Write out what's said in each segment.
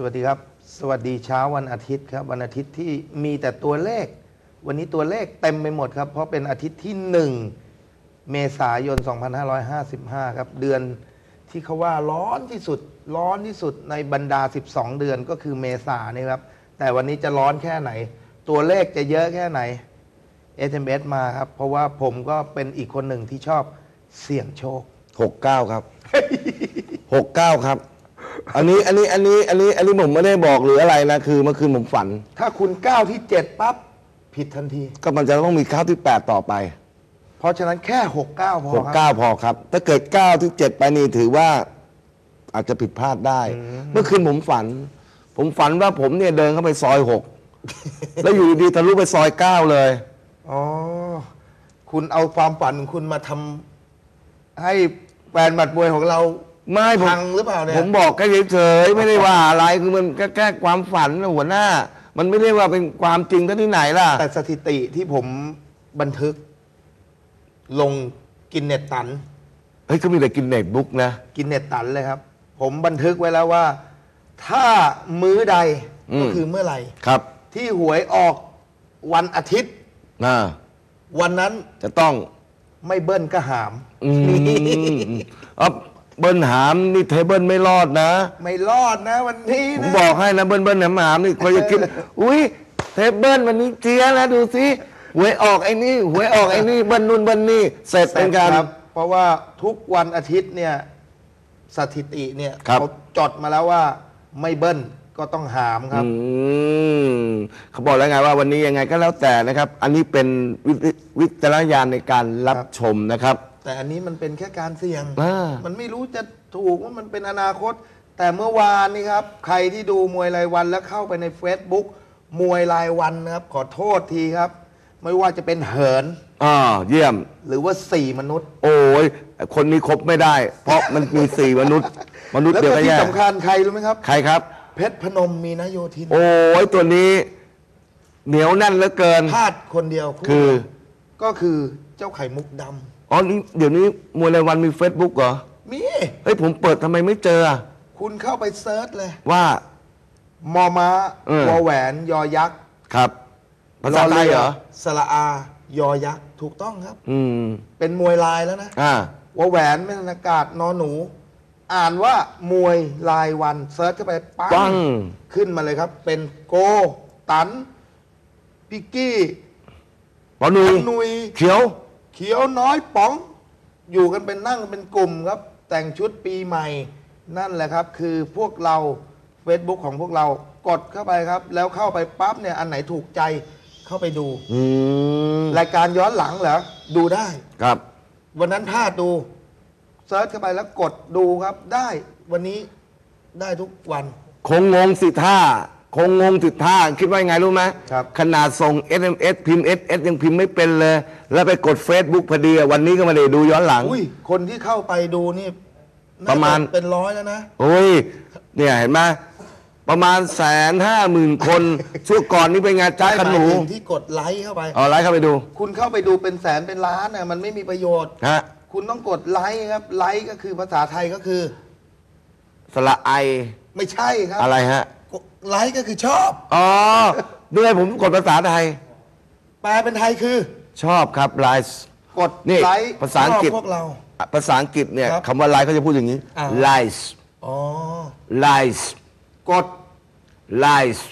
สวัสดีครับ สวัสดีเช้าวันอาทิตย์ครับ วันอาทิตย์ที่มีแต่ตัวเลข วันนี้ตัวเลขเต็มไปหมดครับ เพราะเป็นอาทิตย์ที่ 1 เมษายน 2555 ครับ เดือนที่เขาว่าร้อนที่สุด ร้อนที่สุดในบรรดา 12 เดือนก็คือเมษานี่ครับ แต่วันนี้จะร้อนแค่ไหน ตัวเลขจะเยอะแค่ไหน SMS มาครับ เพราะว่าผมก็เป็นอีกคนหนึ่งที่ชอบเสี่ยงโชคหกเก้าครับหกเก้าครับ อันนี้อันนี้อันนี้อันนี้อันนี้ผมไม่ได้บอกหรืออะไรนะคือเมื่อคืนผมฝัน ถ้าคุณก้าวที่7ปั๊บผิดทันที ก็มันจะต้องมีข้าวที่แปดต่อไปเพราะฉะนั้นแค่69พอหกครับ เก้าพอครับ ถ้าเกิดเก้าที่เจ็ดไปนี่ถือว่าอาจจะผิดพลาดได้ เมื่อคืนผมฝัน ผมฝันว่าผมเนี่ยเดินเข้าไปซอยหก แล้วอยู่ดีๆทะลุไปซอยเก้าเลย อ๋อ คุณเอาความฝันของคุณมาทำให้แฟนหมัดมวยของเรา ไม่ผมพังหรือเปล่าเนี่ย ผมบอกแค่เฉยๆไม่ได้ว่าอะไรคือมันแค่แค่ความฝันนะหัวหน้า มันไม่ได้ว่าเป็นความจริงที่ที่ไหนล่ะ แต่สถิติที่ผมบันทึก ลงกินเน็ตตัน เฮ้ยก็มีแต่กินเน็ตบุ๊กนะ กินเน็ตตันเลยครับ ผมบันทึกไว้แล้วว่า ถ้ามื้อใดอืม ก็คือเมื่อไหร่ ครับที่หวยออกวันอาทิตย์ อ่าวันนั้นจะต้องไม่เบิ้ลก็หาม อืมอ๋อ เบิ้ลหามนี่เทเบิลไม่รอดนะ ไม่รอดนะ วันนี้ผมนะบอกให้นะเบิ้ลเบิ้ลหามหามนี่คนจะคิด อุ้ยเทเบิลวันนี้เจียแล้วดูสิหวยออกไอ้นี่หวยออกไอ้นี่เบิ้ลนู่นเบิ้ลนี่เสร็จเป็นการ ครับเพราะว่าทุกวันอาทิตย์เนี่ยสถิติเนี่ยครับ เขาจดมาแล้วว่าไม่เบิ้ลก็ต้องหามครับ อืมเขาบอกแล้วไงว่าวันนี้ยังไงก็แล้วแต่นะครับ อันนี้เป็นวิวิจารณญาณในการรับครับชมนะครับ แต่อันนี้มันเป็นแค่การเสี่ยง อ่ามันไม่รู้จะถูกว่ามันเป็นอนาคต แต่เมื่อวานนี้ครับ ใครที่ดูมวยรายวันแล้วเข้าไปใน Facebook มวยรายวันนะครับ ขอโทษทีครับ ไม่ว่าจะเป็นเหิน อ่าเยี่ยม หรือว่าสี่มนุษย์ โอ้ยคนนี้ครบไม่ได้ เพราะมันมีสี่มนุษย์ มนุษย์แล้วเดียวก็กันที่แย่สำคัญใครรู้ไหมครับ ใครครับ เพชรพนมมีนโยธินโอ้ยตัวนี้เหนียวแน่นเหลือเกิน พลาดคนเดียวคือ ก็คือเจ้าไข่มุกดำ อ๋อนี่เดี๋ยวนี้มวยรายวันมีเฟซบุ๊กเหรอ มี เฮ้ย ผมเปิดทำไมไม่เจออะคุณเข้าไปเซิร์ชเลย ว่า มอม้าเออ วอแหวน ยอยักษ์ครับภาษาไทยเหรอ สระอา ยอยักษ์ ถูกต้องครับ อืม เป็นมวยลายแล้วนะ อ่า วอแหวนไม่ธนากาศนอหนู อ่านว่ามวยลายวันเซิร์ชเข้าไปปัปัง ขึ้นมาเลยครับ เป็นโก ตัน พิกกี้บอลนุยนุย เขียว เขียวน้อยป๋อง อยู่กันเป็นนั่งเป็นกลุ่มครับ แต่งชุดปีใหม่นั่นแหละครับ คือพวกเรา Facebook ของพวกเรากดเข้าไปครับ แล้วเข้าไปปั๊บเนี่ยอันไหนถูกใจเข้าไปดู อืมรายการย้อนหลังเหรอดูได้ ครับ วันนั้นพลาดดูเซิร์ชเข้าไปแล้วกดดูครับ ได้วันนี้ได้ทุกวัน คงงงสิท่า คงงงสิท่าคิดว่ายังไงรู้ไหมครับ ขนาดส่ง SMS พิมพ์ SS ยังพิมพ์ไม่เป็นเลย แล้วไปกด Facebook พอดีอะวันนี้ก็ไมาได้ดูย้อนหลัง อุ้ยคนที่เข้าไปดูนี่น่จประมาณ เป็นร้อยแล้วนะ โอ้ย เนี่ยเห็นไหมประมาณแสนห้าหมื่นคนช่วงก่อนนี้เป็นไงจ้าขนหนูหมายถึงที่กดไลค์เข้าไป เอาไลค์เข้าไปดูคุณเข้าไปดูเป็นแสนเป็นล้านน่ะมันไม่มีประโยชน์ ฮะคุณต้องกดไลค์ครับ ไลค์ก็คือภาษาไทยก็คือสระไอไม่ใช่ครับ อะไรฮะกด ไลค์ก็คือชอบ อ๋อด้วยผมกดภาษาไทย แปลเป็นไทยคือ ชอบครับไลฟ์กดนี่ไลค์ภาษาอังกฤษชบพวกเรา ภาษาอังกฤษเนี่ยครับคำว่าไลฟ์เขาจะพูดอย่างนี้อ่า ไลฟ์อ๋อ ไลฟ์กดไลฟ์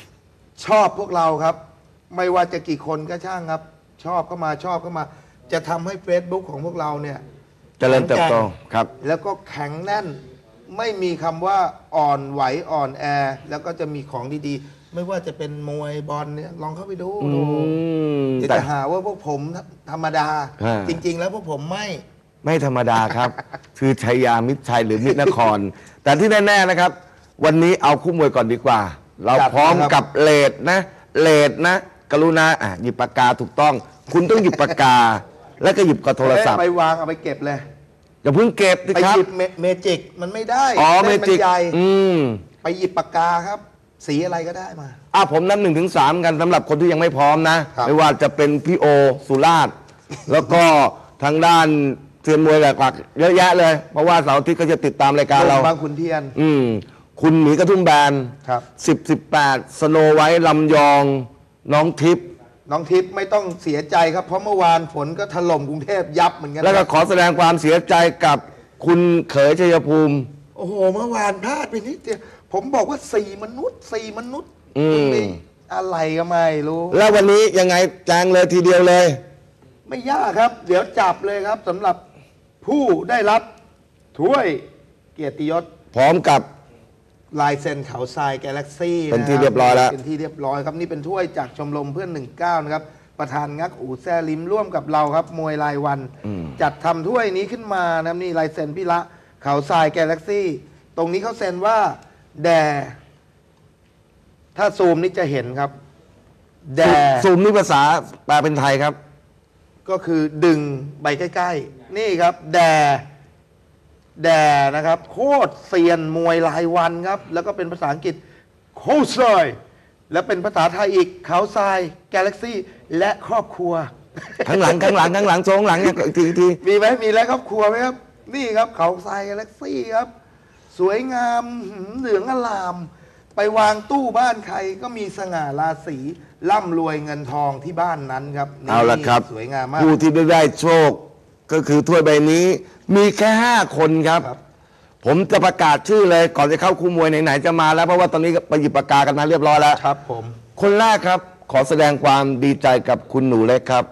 ชอบพวกเราครับ ไม่ว่าจะกี่คนก็ช่างครับ ชอบก็มาชอบก็มา จะทำให้ Facebook ของพวกเราเนี่ยเจริญเติบโตครับ แล้วก็แข็งแน่น ไม่มีคำว่าอ่อนไหวอ่อนแอ แล้วก็จะมีของดีๆ ไม่ว่าจะเป็นมวยบอลเนี่ยลองเข้าไปดูอืดูมเดี๋ยวแต่ จะหาว่าพวกผมธรรมดา อ่า จริง ๆ แล้วพวกผมไม่ ไม่ธรรมดาครับ คือชัยยามิตรชัยหรือมิตรนคร แต่ที่แน่ๆนะครับ วันนี้เอาคู่มวยก่อนดีกว่า เราครับพร้อมครับ กับเลดนะเลดนะ กรุณาอะหยิบปากกาถูกต้อง คุณต้องหยิบปากกา แล้วก็หยิบกับโทรศัพท์ไปวางเอาไปเก็บเลย อย่าเพิ่งเก็บสิไปครัหบ ยิบเมเมจิกมันไม่ได้อ๋อเมส้นนจิกใหญ่อืมไปหยิบปากกาครับ สีอะไรก็ได้มา อะผมนับหนึ่งถึงสามกันสำหรับคนที่ยังไม่พร้อมนะ ครับ ไม่ว่าจะเป็นพี่โอสุราช แล้วก็ทางด้านเทียนมวยหลักๆเยอะแยะเลย เพราะว่าเสาร์อาทิตย์ก็จะติดตามรายการเรา บางขุนเทียน อืม คุณหมีกระทุ่มแบนครับ สิบสิบแปดสโนไว้ลำยอง น้องทิพย์ น้องทิพย์ไม่ต้องเสียใจครับ เพราะเมื่อวานฝนก็ถล่มกรุงเทพยับเหมือนกันแล้วก็ขอแสดงความเสียใจกับคุณเขยชัยภูมิ โอ้โห เมื่อวานพลาดไปนิดเดียวผมบอกว่าสี่มนุษย์สี่มนุษย์อืมนี่อะไรก็ไม่รู้ แล้ววันนี้ยังไงแจงเลยทีเดียวเลย ไม่ยากครับ เดี๋ยวจับเลยครับสำหรับผู้ได้รับถ้วยเกียรติยศพร้อมกับ ลายเซ็นเขาทรายกาแล็กซี่เป็นที่เรียบร้อยแล้ว เป็นที่เรียบร้อยครับนี่เป็นถ้วยจากชมรมเพื่อน 19 นะครับ ประธานงักอู่แซ่ลิมร่วมกับเราครับ มวยรายวัน จัดทำถ้วยนี้ขึ้นมานะครับนี่ลายเซ็นพี่ละ เขาทรายกาแล็กซี่ ตรงนี้เขาเซ็นว่าแดถ้าซูมนี่จะเห็นครับ แดซูมนี่ภาษาแปลเป็นไทยครับ ก็คือดึงไปใกล้ ๆ นี่ครับ แด แดนะครับ โคตรเซียนมวยรายวันครับ แล้วก็เป็นภาษาอังกฤษโคตรซอยแล้วเป็นภาษาไทยอีกเขาทราย กาแล็กซี่ และครอบครัว ข้างหลังข้างหลังข้างหลังโซงหลังเนี่ยอีกทีอีกทีมีไหมมีแล้วครอบครัวไหมครับ นี่ครับเขาทรายกาแล็กซี่ครับ สวยงามหืมเหลืองอลาม ไปวางตู้บ้านใครก็มีสง่าราศีร่ำรวยเงินทองที่บ้านนั้นครับนี่เอาละครับ สวยงามมาก ผู้ที่ได้ได้โชค ก็คือถ้วยใบนี้มีแค่ห้าคนครับครับ ผมจะประกาศชื่อเลยก่อนจะเข้าคู่มวยไหนๆจะมาแล้วเพราะว่าตอนนี้ไปหยิบปากกากันมาเรียบร้อยแล้วครับ ผม คนแรกครับ ขอแสดงความดีใจกับคุณหนูเล็กครับ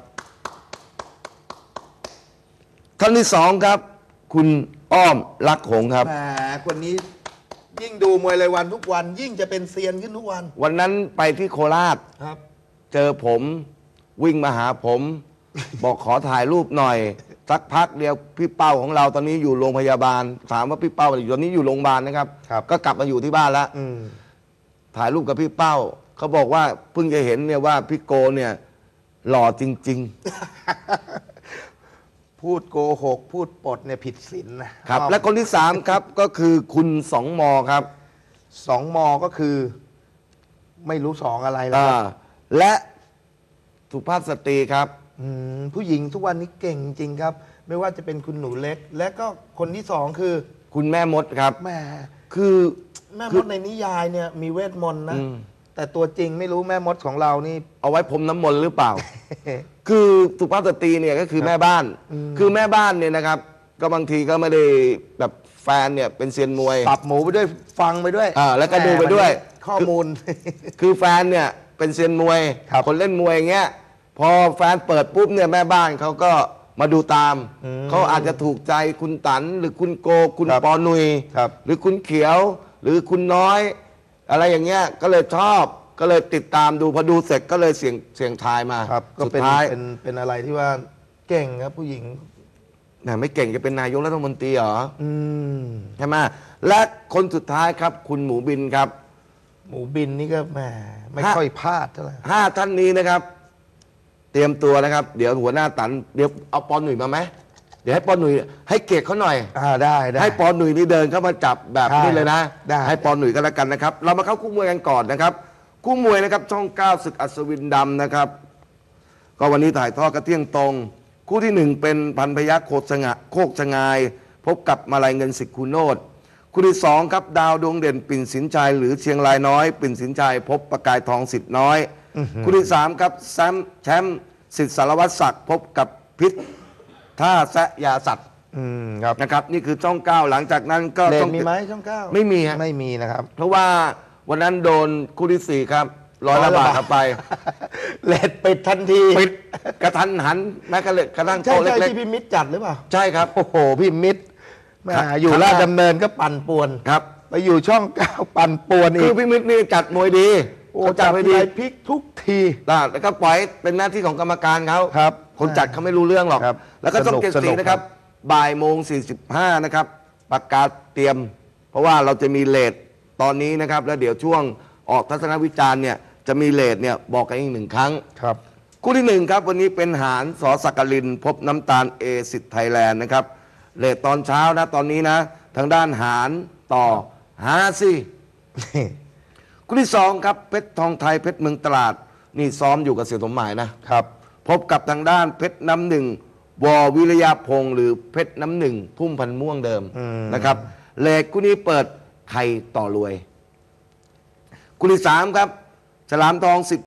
ท่านที่สองครับ คุณอ้อมรักหงส์ครับ แหมคนนี้ยิ่งดูมวยรายวันทุกวัน ยิ่งจะเป็นเซียนขึ้นทุกวันวันนั้นไปที่โคราช ครับ เจอผมวิ่งมาหาผม บอกขอถ่ายรูปหน่อย สักพักเดียวพี่เป้าของเราตอนนี้อยู่โรงพยาบาล ถามว่าพี่เป้าอยู่ตอนนี้อยู่โรงพยาบาลนะครับ ครับ ก็กลับมาอยู่ที่บ้านแล้วอืมถ่ายรูปกับพี่เป้าเขาบอกว่าเพิ่งจะเห็นเนี่ยว่าพี่โกเนี่ยหล่อจริง พูดโกหก พูดปดเนี่ยผิดศีลนะๆ ครับอ้อมและคนที่สามครับก็คือคุณสองมอครับสองมอก็คือ ไม่รู้สองอะไรแล้วอ่าครับและสุภาพสตรีครับ อืมผู้หญิงทุกวันนี้เก่งจริงครับ ไม่ว่าจะเป็นคุณหนูเล็ก และก็คนที่สองคือคุณแม่มดครับแม่ คือแม่คืมอดในนิยายเนี่ยมีเวทมนต์นะอืมแต่ตัวจริงไม่รู้แม่มดของเรานี่ เอาไว้พรมน้ำมนต์หรือเปล่า คือสุภาพสตรีเนี่ยก็คือแม่บ้าน คือแม่บ้านเนี่ยนะครับ ก็บางทีก็ไม่ได้แบบแฟนเนี่ยเป็นเซียนมวย ปรับหมูไปด้วยฟังไปด้วยอ่าแล้วก็ดูไปด้วยแหม่นข้อมูล คือแฟนเนี่ยเป็นเซียนมวยครับคนเล่นมวยอย่างเงี้ย พอแฟนเปิดปุ๊บเนี่ยแม่บ้านเขาก็มาดูตามอืมเขาอาจจะถูกใจคุณตันหรือคุณโกคุณครับปอนุย ครับ หรือคุณเขียว หรือคุณน้อย อะไรอย่างเงี้ยก็เลยชอบก็เลยติดตามดูพอดูเสร็จก็เลยเสียงเสียงทายมาครับ ก็สุดเป็นท้ายเป็นเป็นอะไรที่ว่าเก่งครับผู้หญิง แหมไม่เก่งจะเป็นนายกรัฐมนตรีเหรออืม ใช่ไหมและคนสุดท้ายครับ คุณหมูบินครับ หมูบินนี่ก็แหมไม่ฮะ ค่อยพลาดเท่าไหร่ ห้าท่านนี้นะครับ เตรียมตัวนะครับ เดี๋ยวหัวหน้าตันเดี๋ยวเอาปอนหนุ่ยมาไหมเดี๋ยวให้ปอนหนุ่ยให้เกียรติเขาหน่อย อ่าได้ได้ ให้ปอนหนุ่ยนี่เดินเข้ามาจับแบบได้นี้เลยนะได้ ให้ปอนหนุ่ยก็แล้วกันนะครับ เรามาเข้าคู่มวยกันก่อนนะครับ คู่มวยนะครับช่องเก้าศึกอัศวินดำนะครับ ก็วันนี้ถ่ายทอดกระเที่ยงตรง คู่ที่หนึ่งเป็นพันพยัคฆ์โคกสงะโคกสงาย พบกับมาลายเงินสิทธิ์คูโนดคู่ที่สองครับดาวดวงเด่นปิ่นสินชัยหรือเชียงรายน้อย ปิ่นสินชัยพบประกายทองสิทธิ์น้อย คู่ที่สามครับแซมแชมป์สิทธิ์สารวัตรศักดิ์พบกับพิษท่าแซะยาสัตว์อืมครับนะครับ นี่คือช่องเก้าหลังจากนั้นก็เลช่นองมีไหมช่องเก้าไม่มีฮะไม่มีนะครับ เพราะว่าวันนั้นโดนคู่ที่สี่ครับร้อยละบาทเข้าไป เลดปิดทันทีปิดกระทันหันแม้กระเลยกระทั่งใช่โต๊ะใช่เล็กที่พี่มิตรจัดหรือเปล่าๆใช่ครับโอ้โหพี่มิตรแหม่ครับอยู่ครับราชดำเนินก็ปั่นป่วนครับไปอยู่ช่องเก้าปั่นป่วนอีคือกพี่มิตรนี่จัดมวยดี โอ้เขาจัจัดดไปไปดีดีพลิกทุกทีนะแล้วก็ปล่อยเป็นหน้าที่ของกรรมการเขาครับ คนจัดเขาไม่รู้เรื่องหรอกครับแล้วก็ช่องสนุกเจ็ดสนุสีกนะครับ บ่ายโมงสี่สิบห้านะครับประกาศเตรียม เพราะว่าเราจะมีเลทตอนนี้นะครับ แล้วเดี๋ยวช่วงออกทัศนวิจารณ์เนี่ยจะมีเลทเนี่ยบอกกันอีกหนึ่งครั้งครับคู่ที่หนึ่งครับวันนี้เป็นหารสอสักกลิน พบน้ำตาลเอสิทธิ์ไทยแลนด์นะครับเลทตอนเช้านะตอนนี้นะ ทางด้านหารต่อหาสิ คู่ที่สองครับเพชรทองไทยเพชรเมืองตลาด นี่ซ้อมอยู่กับเสียสมหมายนะครับ พบกับทางด้านเพชรน้ำหนึ่งววิริยาพงศ์หรือเพชรน้ำหนึ่งพุ่มพันธุ์ม่วงเดิมอืม นะครับเลทคู่นี้เปิดใครต่อรวย คู่ที่สามครับฉลามทองสิท